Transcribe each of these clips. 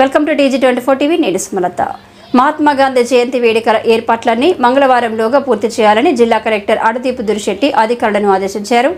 Welcome to TG twenty four TV నేను సుమలత. మహాత్మా గాంధీ జయంతి వేడుకల ఏర్పాట్లన్నీ మంగళవారంలోగా పూర్తి చేయాలని జిల్లా కలెక్టర్ అడదీపు దురిశెట్టి అధికారులను ఆదేశించారు.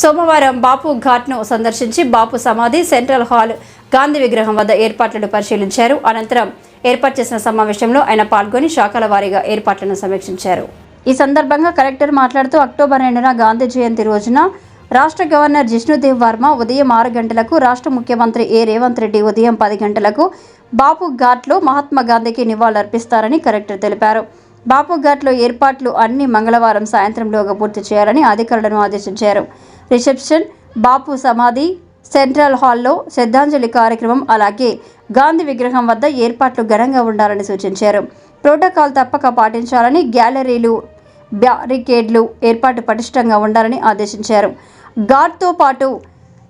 సోమవారం బాపు ఘాట్ను సందర్శించి బాపు సమాధి సెంట్రల్ హాల్ గాంధీ విగ్రహం వద్ద ఏర్పాట్లను పరిశీలించారు. అనంతరం ఏర్పాటు చేసిన సమావేశంలో ఆయన పాల్గొని శాఖల వారీగా ఏర్పాట్లను సమీక్షించారు. ఈ సందర్భంగా కలెక్టర్ మాట్లాడుతూ అక్టోబర్ రెండున గాంధీ జయంతి రోజున రాష్ట్ర గవర్నర్ జిష్ణుదేవ్ వర్మ ఉదయం ఆరు గంటలకు రాష్ట్ర ముఖ్యమంత్రి ఏ రేవంత్ రెడ్డి ఉదయం పది గంటలకు బాపు ఘాట్లో మహాత్మా గాంధీకి నివాళులర్పిస్తారని కలెక్టర్ తెలిపారు. బాపు ఘాట్లో ఏర్పాట్లు అన్ని మంగళవారం సాయంత్రంలోగా పూర్తి చేయాలని అధికారులను ఆదేశించారు. రిసెప్షన్ బాపు సమాధి సెంట్రల్ హాల్లో శ్రద్ధాంజలి కార్యక్రమం అలాగే గాంధీ విగ్రహం వద్ద ఏర్పాట్లు ఘనంగా ఉండాలని సూచించారు. ప్రోటోకాల్ తప్పక పాటించాలని గ్యాలరీలు బ్యారికేడ్లు ఏర్పాటు పటిష్టంగా ఉండాలని ఆదేశించారు. ఘాట్తో పాటు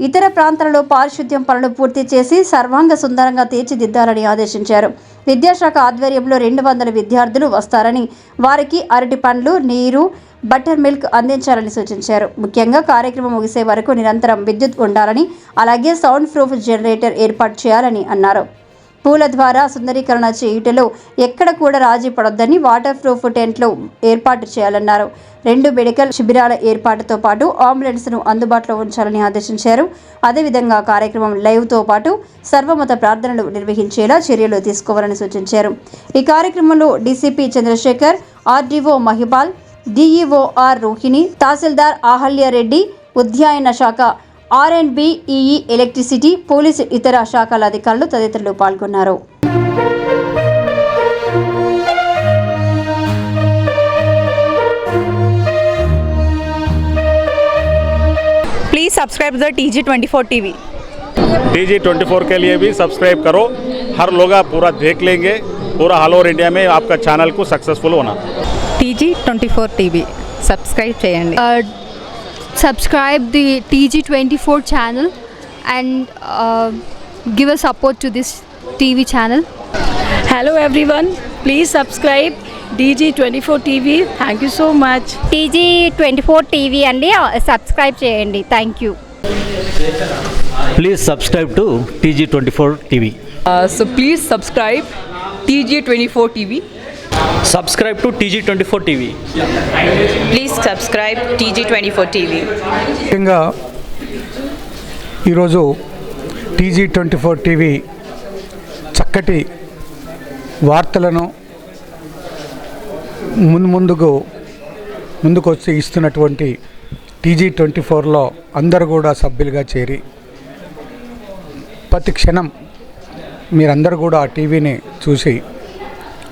ఇతర ప్రాంతాలలో పారిశుద్ధ్యం పనులు పూర్తి చేసి సర్వాంగ సుందరంగా తీర్చిదిద్దాలని ఆదేశించారు. విద్యాశాఖ ఆధ్వర్యంలో రెండు వందల విద్యార్థులు వస్తారని వారికి అరటి పండ్లు నీరు బటర్ మిల్క్ అందించాలని సూచించారు. ముఖ్యంగా కార్యక్రమం ముగిసే వరకు నిరంతరం విద్యుత్ ఉండాలని అలాగే సౌండ్ ప్రూఫ్ జనరేటర్ ఏర్పాటు చేయాలని అన్నారు. పూల ద్వారా సుందరీకరణ చేయుటలో ఎక్కడ కూడా రాజీ పడొద్దని వాటర్ ప్రూఫ్ టెంట్లు ఏర్పాటు చేయాలన్నారు. రెండు మెడికల్ శిబిరాల ఏర్పాటుతో పాటు అంబులెన్స్ను అందుబాటులో ఉంచాలని ఆదేశించారు. అదేవిధంగా కార్యక్రమం లైవ్తో పాటు సర్వమత ప్రార్థనలు నిర్వహించేలా చర్యలు తీసుకోవాలని సూచించారు. ఈ కార్యక్రమంలో DCP Chandrashekar RDO Mahipal DEO R Rohini తహసీల్దార్ ఆహల్యారెడ్డి ఉద్యాయన శాఖ R and B EE electricity police ఇతర శాఖల అధికారులు తదితరులు పాల్గొన్నారు please subscribe the T G twenty four T V T G twenty four के लिए भी सब्सक्राइब करो हर लोग आप पूरा देख लेंगे पूरा ऑल ओवर इंडिया में आपका चैनल को सक्सेसफुल होना T G twenty four TV subscribe చేయండి uh, subscribe the TG24 channel and uh, give a support to this TV channel. Hello everyone, please subscribe DG24 TV. Thank you so much. TG twenty four TV అండి subscribe చేయండి thank you Please subscribe to TG24 TV. Uh, so please subscribe TG24 TV. Subscribe to TG24 TV. Please subscribe T G twenty four TV ముఖ్యంగా ఈరోజు TG twenty four TV చక్కటి వార్తలను ముందు ముందుకు ముందుకు వచ్చి ఇస్తున్నటువంటి టీజీ ట్వంటీ ఫోర్లో అందరూ కూడా సభ్యులుగా చేరి ప్రతి క్షణం మీరందరూ కూడా ఆ టీవీని చూసి